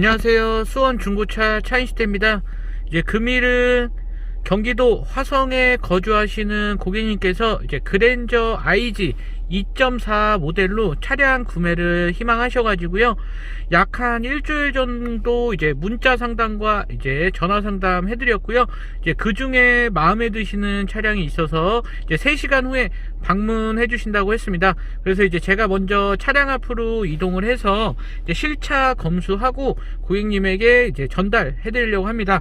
안녕하세요. 수원 중고차 차인시대입니다. 이제 금일은 경기도 화성에 거주하시는 고객님께서 이제 그랜저 IG 2.4 모델로 차량 구매를 희망하셔가지고요. 약 한 일주일 정도 이제 문자 상담과 이제 전화 상담 해드렸고요. 이제 그 중에 마음에 드시는 차량이 있어서 이제 3시간 후에 방문해 주신다고 했습니다. 그래서 이제 제가 먼저 차량 앞으로 이동을 해서 실차 검수하고 고객님에게 이제 전달해 드리려고 합니다.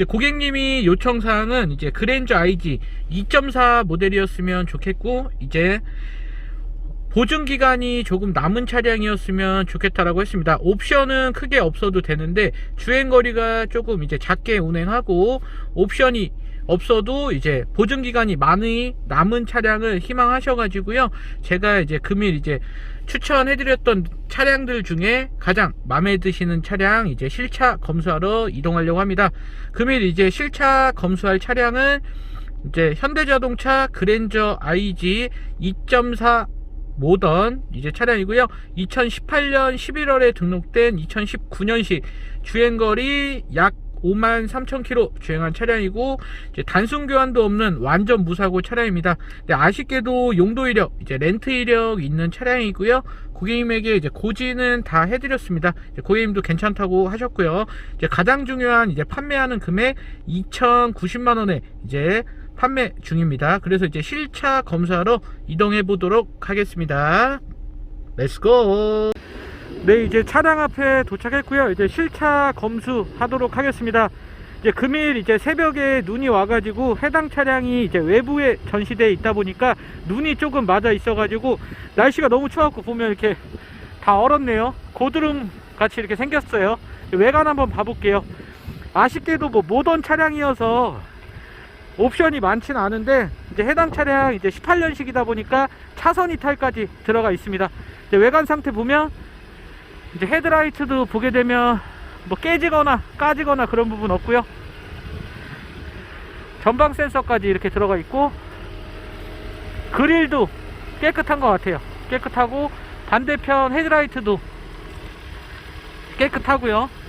이제 고객님이 요청 사항은 이제 그랜저 IG 2.4 모델이었으면 좋겠고 이제 보증 기간이 조금 남은 차량이었으면 좋겠다라고 했습니다. 옵션은 크게 없어도 되는데 주행 거리가 조금 이제 작게 운행하고 옵션이 없어도 이제 보증 기간이 많이 남은 차량을 희망하셔 가지고요. 제가 이제 금일 이제 추천해 드렸던 차량들 중에 가장 마음에 드시는 차량 이제 실차 검수하러 이동하려고 합니다. 금일 이제 실차 검수할 차량은 이제 현대자동차 그랜저 IG 2.4 모던 이제 차량이고요. 2018년 11월에 등록된 2019년식 주행거리 약 5만 3천 킬로 주행한 차량이고 단순 교환도 없는 완전 무사고 차량입니다. 근데 아쉽게도 용도 이력, 이제 렌트 이력 있는 차량이고요. 고객님에게 이제 고지는 다 해드렸습니다. 고객님도 괜찮다고 하셨고요. 이제 가장 중요한 이제 판매하는 금액 2,090만 원에 이제 판매 중입니다. 그래서 이제 실차 검사로 이동해 보도록 하겠습니다. 렛츠고! 네, 이제 차량 앞에 도착했고요. 이제 실차 검수 하도록 하겠습니다. 이제 금일 이제 새벽에 눈이 와가지고 해당 차량이 이제 외부에 전시되어 있다 보니까 눈이 조금 맞아 있어가지고 날씨가 너무 추웠고 보면 이렇게 다 얼었네요. 고드름 같이 이렇게 생겼어요. 외관 한번 봐볼게요. 아쉽게도 뭐 모던 차량이어서 옵션이 많지는 않은데 이제 해당 차량 이제 18년식이다 보니까 차선 이탈까지 들어가 있습니다. 외관 상태 보면 이제 헤드라이트도 보게 되면 뭐 깨지거나 까지거나 그런 부분 없고요. 전방 센서까지 이렇게 들어가 있고 그릴도 깨끗한 것 같아요. 깨끗하고 반대편 헤드라이트도 깨끗하고요. 예,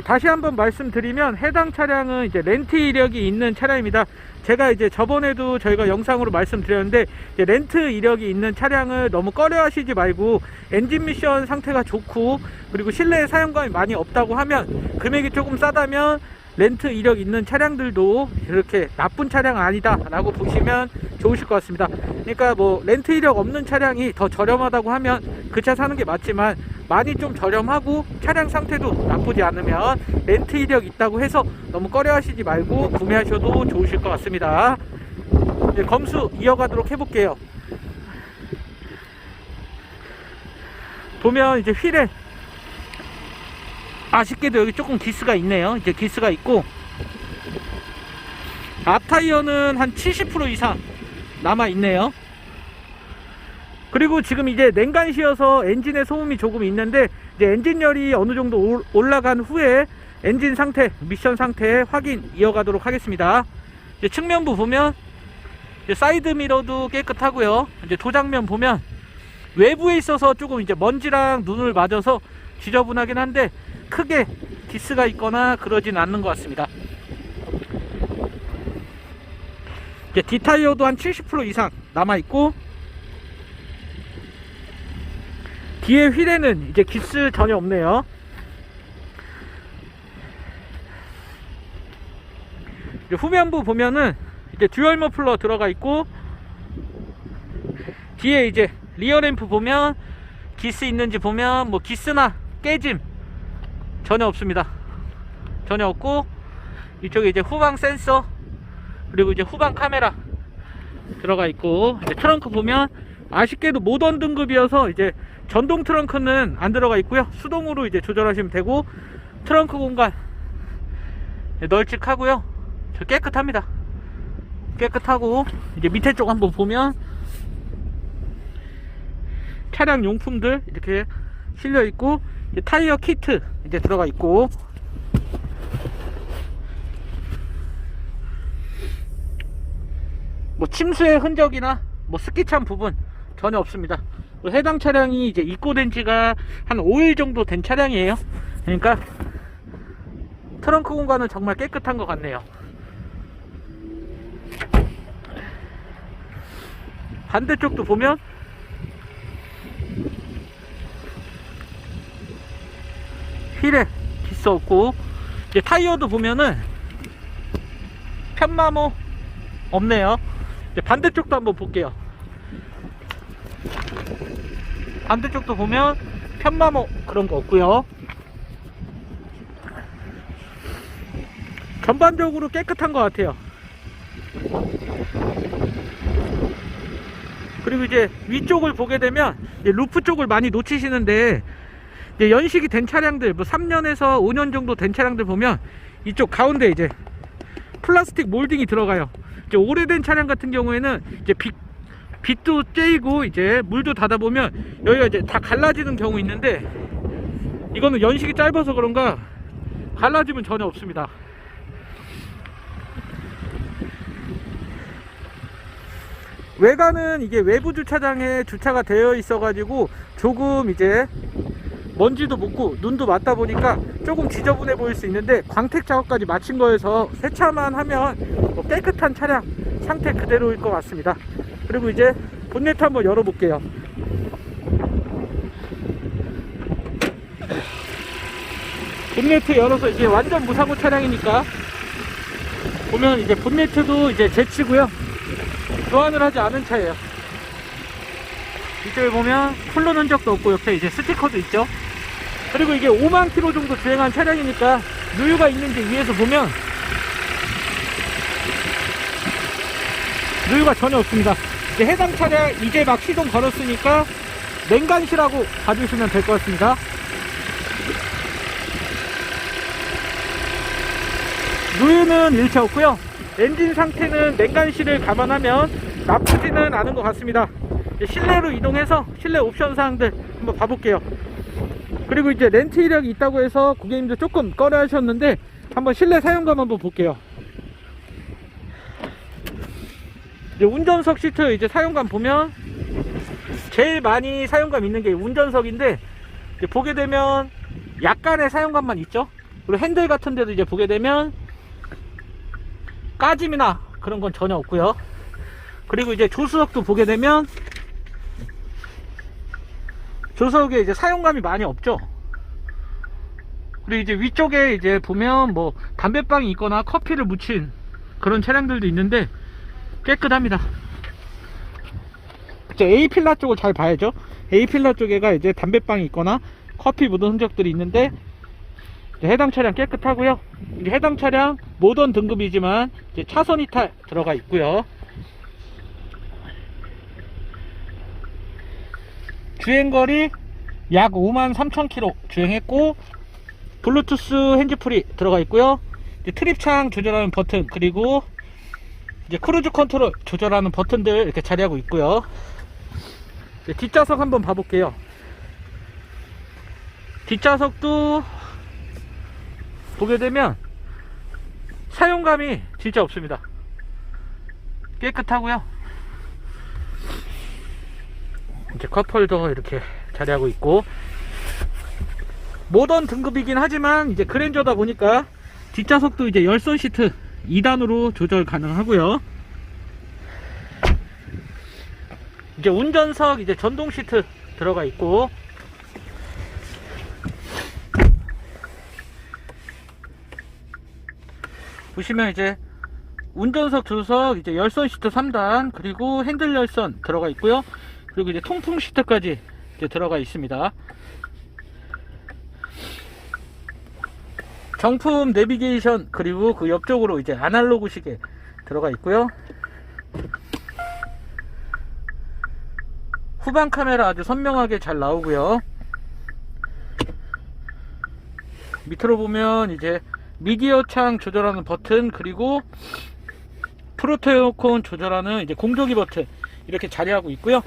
다시 한번 말씀드리면 해당 차량은 이제 렌트 이력이 있는 차량입니다. 제가 이제 저번에도 저희가 영상으로 말씀드렸는데 렌트 이력이 있는 차량을 너무 꺼려 하시지 말고 엔진 미션 상태가 좋고 그리고 실내 사용감이 많이 없다고 하면 금액이 조금 싸다면 렌트 이력 있는 차량들도 이렇게 나쁜 차량 아니다 라고 보시면 좋으실 것 같습니다 그러니까 뭐 렌트 이력 없는 차량이 더 저렴하다고 하면 그 차 사는 게 맞지만 많이 좀 저렴하고 차량 상태도 나쁘지 않으면 렌트 이력 있다고 해서 너무 꺼려 하시지 말고 구매하셔도 좋으실 것 같습니다 이제 검수 이어가도록 해볼게요 보면 이제 휠에 아쉽게도 여기 조금 기스가 있네요. 이제 기스가 있고 앞 타이어는 한 70% 이상 남아 있네요. 그리고 지금 이제 냉간시여서 엔진에 소음이 조금 있는데 이제 엔진열이 어느 정도 올- 올라간 후에 엔진 상태, 미션 상태 확인 이어가도록 하겠습니다. 이제 측면부 보면 이제 사이드 미러도 깨끗하고요. 이제 도장면 보면 외부에 있어서 조금 이제 먼지랑 눈을 맞아서 지저분하긴 한데 크게 기스가 있거나 그러진 않는 것 같습니다. 이제 뒷타이어도 한 70% 이상 남아 있고 뒤에 휠에는 이제 기스 전혀 없네요. 이제 후면부 보면은 이제 듀얼 머플러 들어가 있고 뒤에 이제 리어 램프 보면 기스 있는지 보면 뭐 기스나 깨짐 전혀 없습니다. 전혀 없고 이쪽에 이제 후방 센서 그리고 이제 후방 카메라 들어가 있고 트렁크 보면 아쉽게도 모던 등급이어서 이제 전동 트렁크는 안 들어가 있고요. 수동으로 이제 조절하시면 되고 트렁크 공간 널찍하고요. 저 깨끗합니다. 깨끗하고 이제 밑에 쪽 한번 보면 차량 용품들 이렇게 실려 있고 타이어 키트 이제 들어가 있고 뭐 침수의 흔적이나 뭐 스키찬 부분 전혀 없습니다. 그 해당 차량이 이제 입고된 지가 한 5일 정도 된 차량이에요. 그러니까 트렁크 공간은 정말 깨끗한 것 같네요. 반대쪽도 보면 휠에 기스 없고 이제 타이어도 보면은 편마모 없네요. 반대쪽도 한번 볼게요. 반대쪽도 보면 편마모 그런 거 없고요. 전반적으로 깨끗한 것 같아요. 그리고 이제 위쪽을 보게 되면 루프 쪽을 많이 놓치시는데 연식이 된 차량들 뭐 3년에서 5년 정도 된 차량들 보면 이쪽 가운데 이제 플라스틱 몰딩이 들어가요. 이제 오래된 차량 같은 경우에는 이제 빛 빛도 째이고 이제 물도 닫아 보면 여기가 이제 다 갈라지는 경우 있는데 이거는 연식이 짧아서 그런가 갈라짐은 전혀 없습니다. 외관은 이게 외부 주차장에 주차가 되어 있어 가지고 조금 이제 먼지도 묻고 눈도 맞다 보니까 조금 지저분해 보일 수 있는데 광택 작업까지 마친 거여서 세차만 하면 뭐 깨끗한 차량 상태 그대로일 것 같습니다 그리고 이제 본네트 한번 열어볼게요. 본네트 열어서 이게 완전 무사고 차량이니까 보면 이제 본네트도 이제 제치고요. 교환을 하지 않은 차예요. 이쪽에 보면 쿨러 흔적도 없고 옆에 이제 스티커도 있죠. 그리고 이게 5만 킬로 정도 주행한 차량이니까 누유가 있는지 위에서 보면 누유가 전혀 없습니다 이제 해당 차량 이제 막 시동 걸었으니까 냉간시라고 봐주시면 될 것 같습니다. 누유는 일체 없고요. 엔진 상태는 냉간시를 감안하면 나쁘지는 않은 것 같습니다. 실내로 이동해서 실내 옵션 사항들 한번 봐볼게요. 그리고 이제 렌트 이력이 있다고 해서 고객님도 조금 꺼려 하셨는데 한번 실내 사용감 한번 볼게요 이제 운전석 시트 이제 사용감 보면 제일 많이 사용감 있는 게 운전석인데 보게 되면 약간의 사용감만 있죠 그리고 핸들 같은 데도 이제 보게 되면 까짐이나 그런 건 전혀 없고요 그리고 이제 조수석도 보게 되면 조석에 이제 사용감이 많이 없죠. 그리고 이제 위쪽에 이제 보면 뭐 담배빵이 있거나 커피를 묻힌 그런 차량들도 있는데 깨끗합니다. 이제 A 필라 쪽을 잘 봐야죠. A 필라 쪽에가 이제 담배빵이 있거나 커피 묻은 흔적들이 있는데 해당 차량 깨끗하고요. 해당 차량 모던 등급이지만 차선 이탈 들어가 있고요. 주행거리 약 5만 3천 킬로 주행했고 블루투스 핸즈프리 들어가 있고요 트립창 조절하는 버튼 그리고 이제 크루즈 컨트롤 조절하는 버튼들 이렇게 자리하고 있고요. 뒷좌석 한번 봐볼게요. 뒷좌석도 보게 되면 사용감이 진짜 없습니다. 깨끗하고요. 이제 컵홀더 이렇게 자리하고 있고. 모던 등급이긴 하지만 이제 그랜저다 보니까 뒷좌석도 이제 열선 시트 2단으로 조절 가능하고요. 이제 운전석 이제 전동 시트 들어가 있고. 보시면 이제 운전석 조석 이제 열선 시트 3단 그리고 핸들 열선 들어가 있고요. 그리고 이제 통풍 시트까지 이제 들어가 있습니다. 정품 내비게이션 그리고 그 옆쪽으로 이제 아날로그 시계 들어가 있고요. 후방 카메라 아주 선명하게 잘 나오고요. 밑으로 보면 이제 미디어 창 조절하는 버튼 그리고 프로토 에어컨 조절하는 이제 공조기 버튼 이렇게 자리하고 있고요.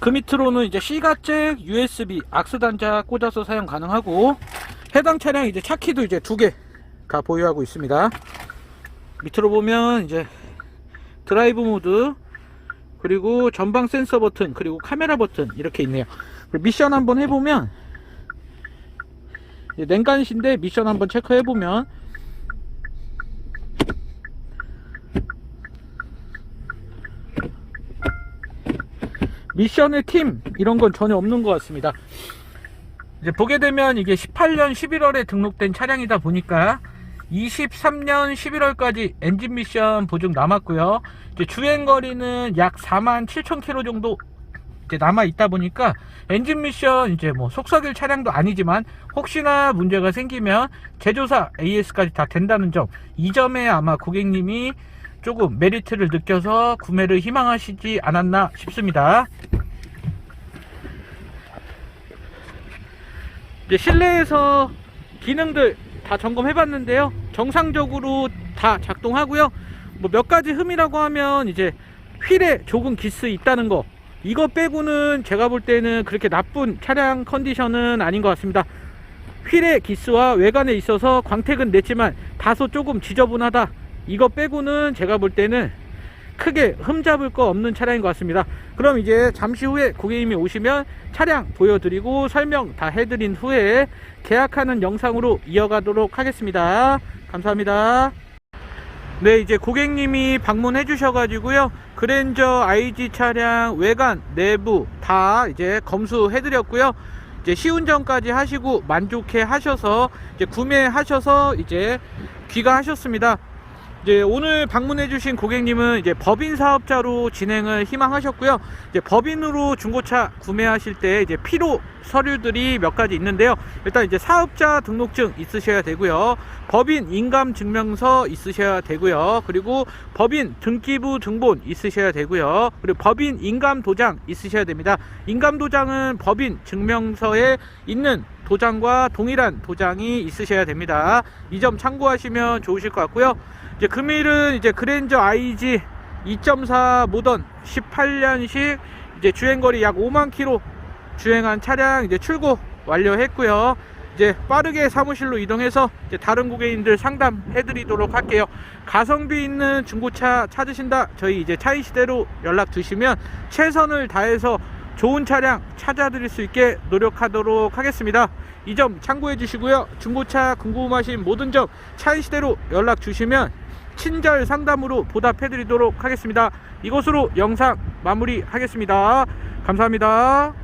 그 밑으로는 이제 C가잭, USB, 악스 단자 꽂아서 사용 가능하고 해당 차량 이제 차키도 이제 두 개 다 보유하고 있습니다. 밑으로 보면 이제 드라이브 모드 그리고 전방 센서 버튼 그리고 카메라 버튼 이렇게 있네요 미션 한번 해보면 냉간신데 미션 한번 체크해보면 미션의 팀 이런 건 전혀 없는 것 같습니다 이제 보게 되면 이게 18년 11월에 등록된 차량이다 보니까 23년 11월까지 엔진 미션 보증 남았고요. 주행 거리는 약 4만 7천 킬로 정도 남아 있다 보니까 엔진 미션 이제 뭐 속삭일 차량도 아니지만 혹시나 문제가 생기면 제조사 AS까지 다 된다는 점 이 점에 아마 고객님이 조금 메리트를 느껴서 구매를 희망하시지 않았나 싶습니다. 이제 실내에서 기능들 다 점검해 봤는데요. 정상적으로 다 작동하고요. 뭐 몇 가지 흠이라고 하면 이제 휠에 조금 기스 있다는 거. 이거 빼고는 제가 볼 때는 그렇게 나쁜 차량 컨디션은 아닌 것 같습니다. 휠의 기스와 외관에 있어서 광택은 냈지만 다소 조금 지저분하다. 이거 빼고는 제가 볼 때는 크게 흠잡을 거 없는 차량인 것 같습니다. 그럼 이제 잠시 후에 고객님이 오시면 차량 보여드리고 설명 다 해드린 후에 계약하는 영상으로 이어가도록 하겠습니다. 감사합니다. 네, 이제 고객님이 방문해 주셔 가지고요. 그랜저 IG 차량 외관, 내부 다 이제 검수해 드렸고요. 이제 시운전까지 하시고 만족해 하셔서 이제 구매하셔서 이제 귀가하셨습니다. 이제 오늘 방문해주신 고객님은 이제 법인 사업자로 진행을 희망하셨고요. 이제 법인으로 중고차 구매하실 때 이제 필요 서류들이 몇 가지 있는데요. 일단 이제 사업자 등록증 있으셔야 되고요. 법인 인감 증명서 있으셔야 되고요. 그리고 법인 등기부 등본 있으셔야 되고요. 그리고 법인 인감 도장 있으셔야 됩니다. 인감 도장은 법인 증명서에 있는 도장과 동일한 도장이 있으셔야 됩니다. 이 점 참고하시면 좋으실 것 같고요. 이제 금일은 이제 그랜저 IG 2.4 모던 18년식 이제 주행거리 약 5만 킬로 주행한 차량 이제 출고 완료했고요. 이제 빠르게 사무실로 이동해서 이제 다른 고객님들 상담해 드리도록 할게요. 가성비 있는 중고차 찾으신다. 저희 이제 차이 시대로 연락 주시면 최선을 다해서 좋은 차량 찾아드릴 수 있게 노력하도록 하겠습니다. 이 점 참고해 주시고요. 중고차 궁금하신 모든 점 차이 시대로 연락 주시면 친절 상담으로 보답해 드리도록 하겠습니다. 이것으로 영상 마무리하겠습니다. 감사합니다.